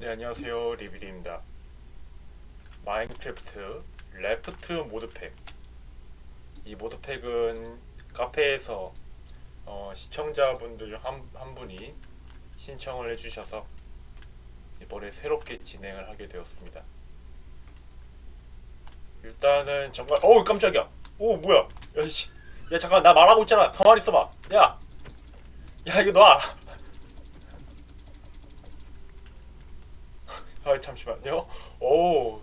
네 안녕하세요. 리빌입니다. 마인크래프트 레프트 모드팩. 이 모드팩은 카페에서 어, 시청자분들 중 한, 한 분이 신청을 해주셔서 이번에 새롭게 진행을 하게 되었습니다. 일단은 정말 어우 깜짝이야. 오 뭐야? 야씨. 야 잠깐 나 말하고 있잖아. 가만히 있어봐. 야야 이거 놔 아 잠시만요. 오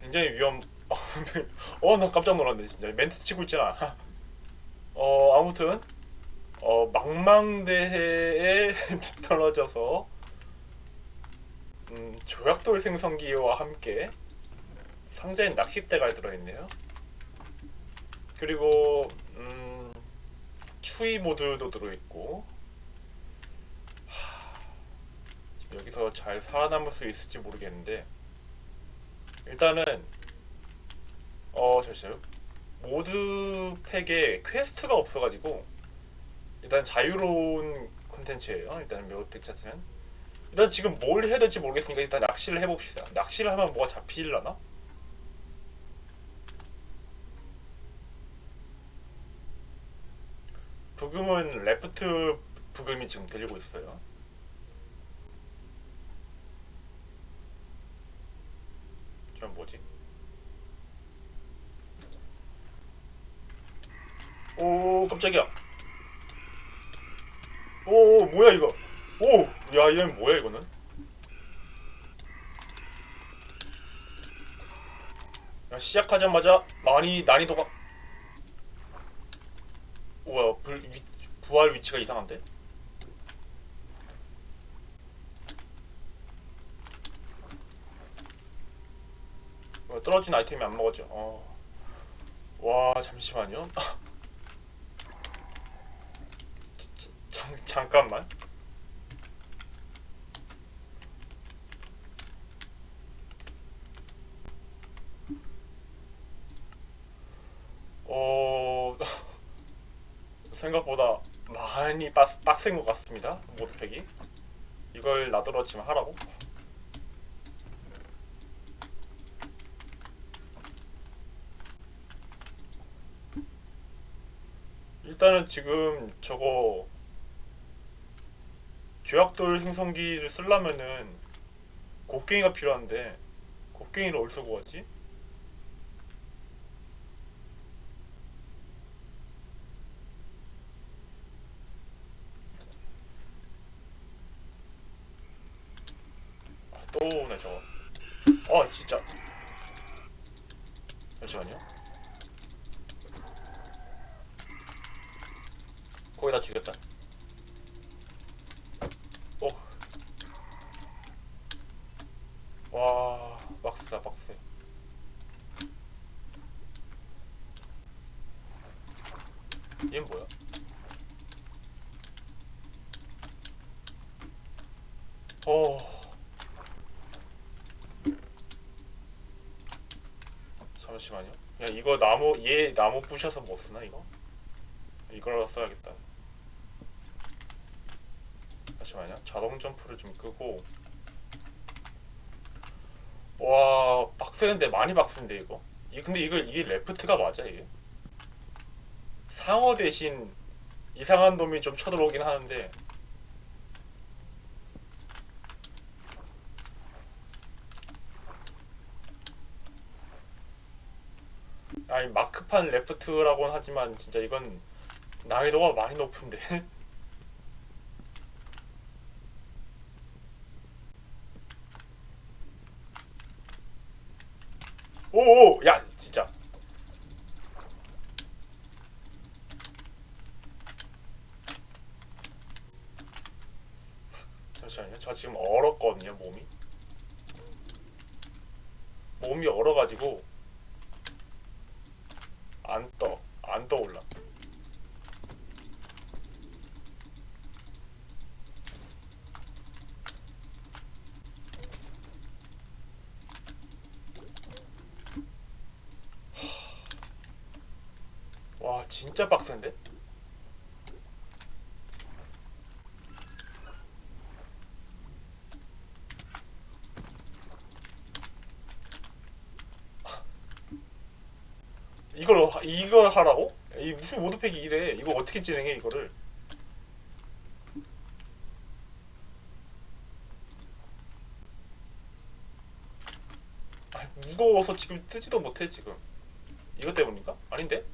굉장히 위험. 어나 깜짝 놀랐네 진짜 멘트 치고 있잖아. 어 아무튼 어 망망대해에 떨어져서 음, 조약돌 생성기와 함께 상자엔 낚싯대가 들어있네요. 그리고 음, 추위 모드도 들어있고 지금 여기서 잘 살아남을 수 있을지 모르겠는데 일단은 어 잠시만요. 모드 팩에 퀘스트가 없어가지고 일단 자유로운 콘텐츠예요. 일단 모드 팩 자체는. 일단 지금 뭘 해야 될지 모르겠으니까 일단 낚시를 해봅시다. 낚시를 하면 뭐가 잡히려나? 부금은 레프트 부금이 지금 들리고 있어요 전 뭐지? 오 깜짝이야 오 오, 뭐야 이거 오야 얘는 뭐야 이거는 야, 시작하자마자 많이 난이도가 우와 불, 위, 부활 위치가 이상한데 어, 떨어진 아이템이 안 먹었죠. 어. 와 잠시만요. 자- 잠, 잠깐만. 어 생각보다 많이 빡, 빡센 것 같습니다. 모드팩이. 이걸 나들어지면 하라고? 일단은 지금 저거 죄악돌 생성기를 쓰려면은 곡괭이가 필요한데 곡괭이를 어디서 구하지? 아, 또 오네 저거 아 진짜 잠시만요 거의 다 죽였다. 오. 와, 박스다, 박스. 얘는 뭐야? 어. 잠시만요. 야, 이거 나무, 얘 나무 부셔서 못 쓰나, 이거? 이걸 써야겠다. 잠시만요. 자동 점프를 좀 끄고. 와, 빡세는데 많이 빡센데 이거. 이 근데 이거 이게 레프트가 맞아 이게? 상어 대신 이상한 놈이 좀 쳐들어오긴 하는데. 마크판 레프트라고는 하지만 진짜 이건 난이도가 많이 높은데. 오오 야 진짜. 잠시만요. 저 지금 얼었거든요 몸이. 몸이 얼어가지고 안 떠 안 떠올라 와 진짜 빡센데? 이걸 하- 이 무슨 모드팩이 이래? 이거 어떻게 진행해 이거를? 아, 무거워서 지금 뜨지도 못해 지금. 이것 때문인가? 아닌데?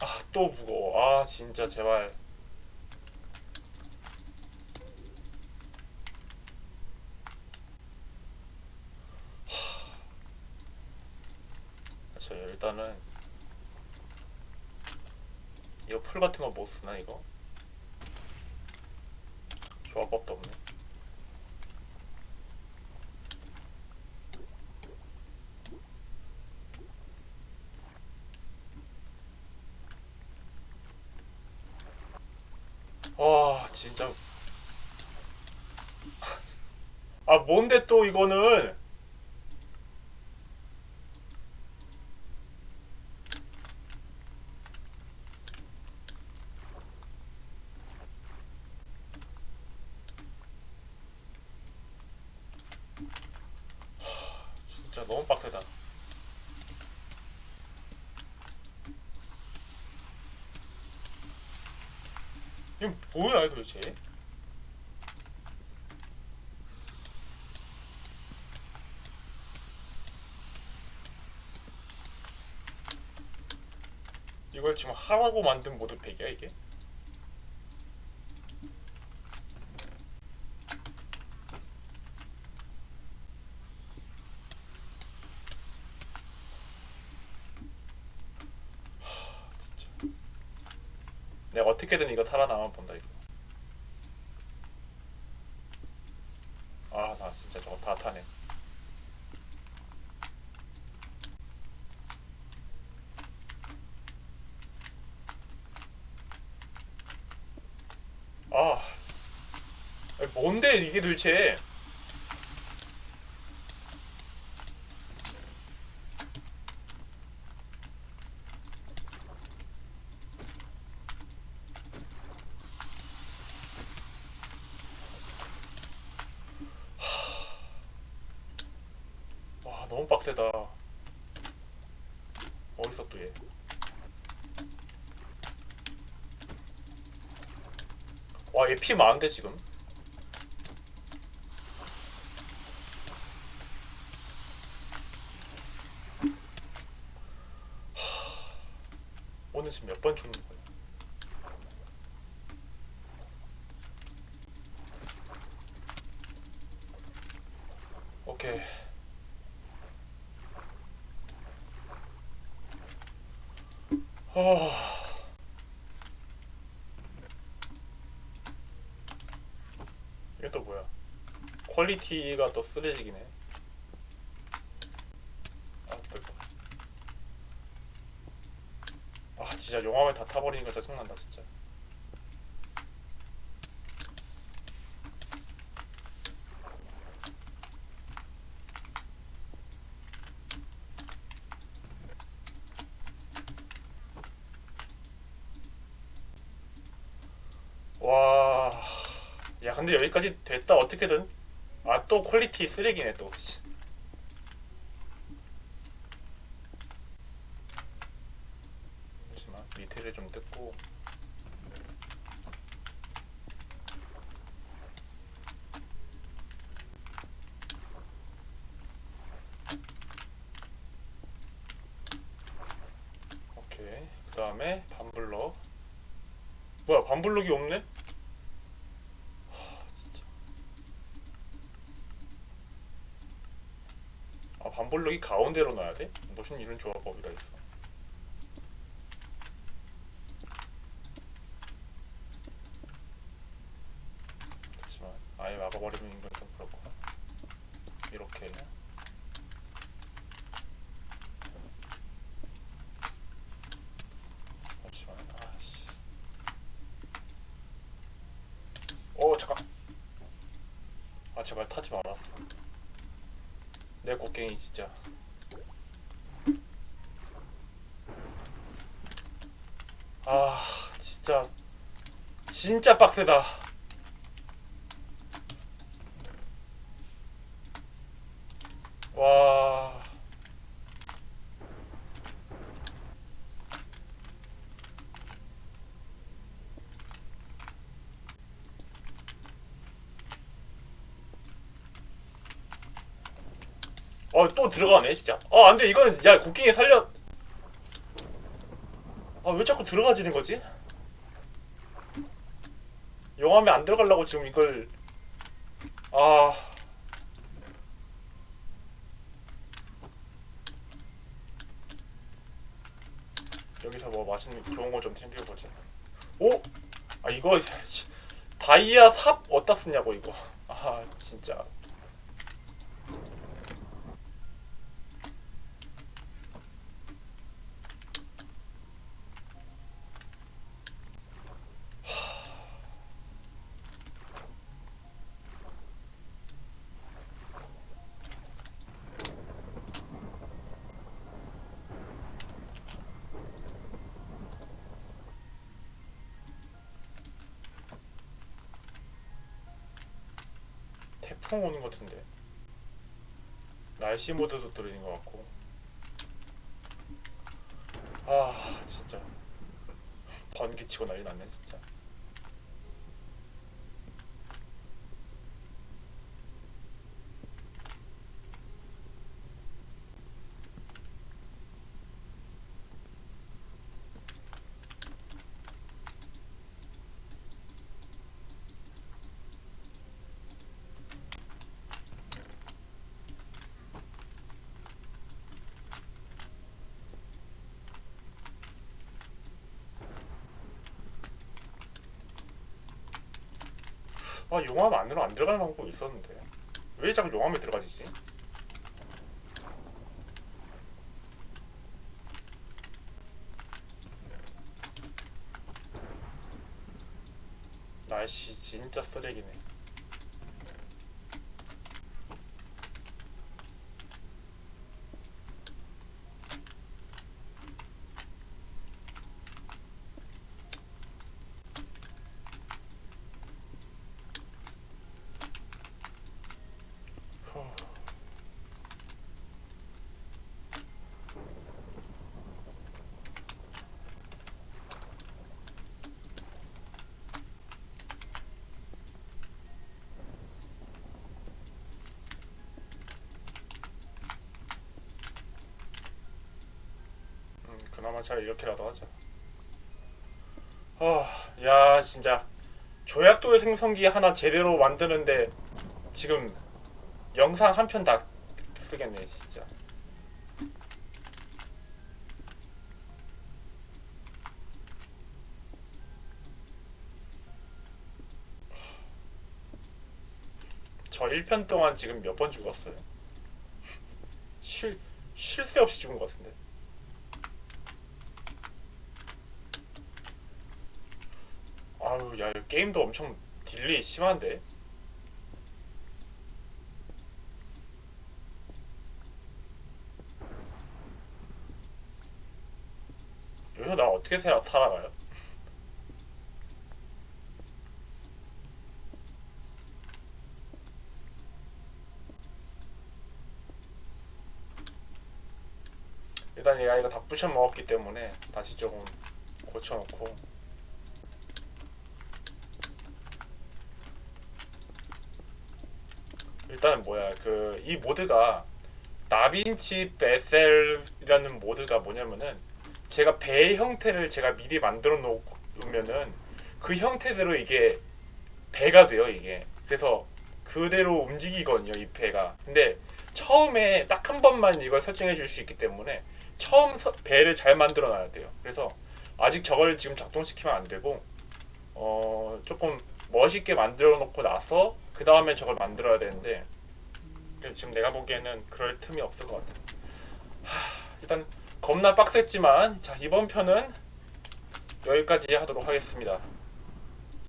아, 또 무거워. 아, 진짜 제발. 자, 일단은 이거 풀 같은 거 못 쓰나 이거? 조합법도 없네. 와, 진짜. 아, 뭔데 또 이거는? 진짜 너무 빡세다. 이거 뭐야 도대체? 이걸 지금 하라고 만든 모드팩이야 이게? 진짜. 내가 어떻게든 이거 살아남아 본다 이거. 아 나 진짜 저거 다 타네. 아 뭔데 이게 도대체? 와 너무 빡세다. 어디서 또 얘? 와, 얘 피 많은데 지금? 하, 오늘 지금 몇 번 죽는 거야? 오케이. 아. 이게 또 뭐야? 퀄리티가 또 쓰레기네. 아 뜨거. 아 진짜 용암을 다 타버리니까 짜증난다 진짜. 와. 야 근데 여기까지 됐다 어떻게든. 아 또 퀄리티 쓰레기네 또. 씨. 잠시만 밑에를 좀 뜯고. 오케이. 그 다음에 반블럭. 뭐야 반블럭이 없네? 하, 진짜. 아 반블럭이 가운데로 놔야 돼? 무슨 이런 조합법이 다 있어? 잠시만 아예 막아버리면 이건 좀 그렇고. 이렇게. 오 잠깐. 아 제발 타지 말았어 내 곡괭이 진짜. 아 진짜 진짜 빡세다 와 어, 또 들어가네, 진짜. 어, 안 돼. 이거는, 야, 곡괭이 살려. 아, 왜 자꾸 들어가지는 거지? 용암에 안 들어가려고 지금 이걸. 아. 여기서 뭐 맛있는, 좋은 거 좀 챙겨보자. 오! 아, 이거, 씨, 다이아 삽 어디다 쓰냐고, 이거. 아, 진짜. 태풍 오는 것 같은데. 날씨 모드도 들리는 것 같고. 아 진짜. 번개 치고 난리 났네 진짜 아 용암 안으로 안 들어가는 방법이 있었는데 왜 자꾸 용암에 들어가지지? 날씨 진짜 쓰레기네 음, 그나마 잘 이렇게라도 하자. 아, 야, 진짜 조약도의 생성기 하나 제대로 만드는데 지금 영상 한 편 다 쓰겠네, 진짜. 저 1편 동안 지금 몇 번 죽었어요? 쉴, 쉴 새 없이 죽은 것 같은데. 아유, 야, 이 게임도 엄청 딜레이 심한데? 여기서 나 어떻게 살- 살아가요? 일단 얘가 이거 다 부셔 먹었기 때문에 다시 조금 고쳐놓고 일단은 뭐야 그 이 모드가 다빈치 베셀이라는 모드가 뭐냐면은 제가 배의 형태를 제가 미리 만들어 놓으면은 그 형태대로 이게 배가 돼요 이게. 그래서 그대로 움직이거든요 이 배가. 근데 처음에 딱 한 번만 이걸 설정해 줄 수 있기 때문에 처음 서- 배를 잘 만들어 놔야 돼요. 그래서 아직 저걸 지금 작동시키면 안 되고 어 조금 멋있게 만들어 놓고 나서 그 다음에 저걸 만들어야 되는데 지금 내가 보기에는 그럴 틈이 없을 것 같아. 하, 일단 겁나 빡셌지만 자 이번 편은 여기까지 하도록 하겠습니다.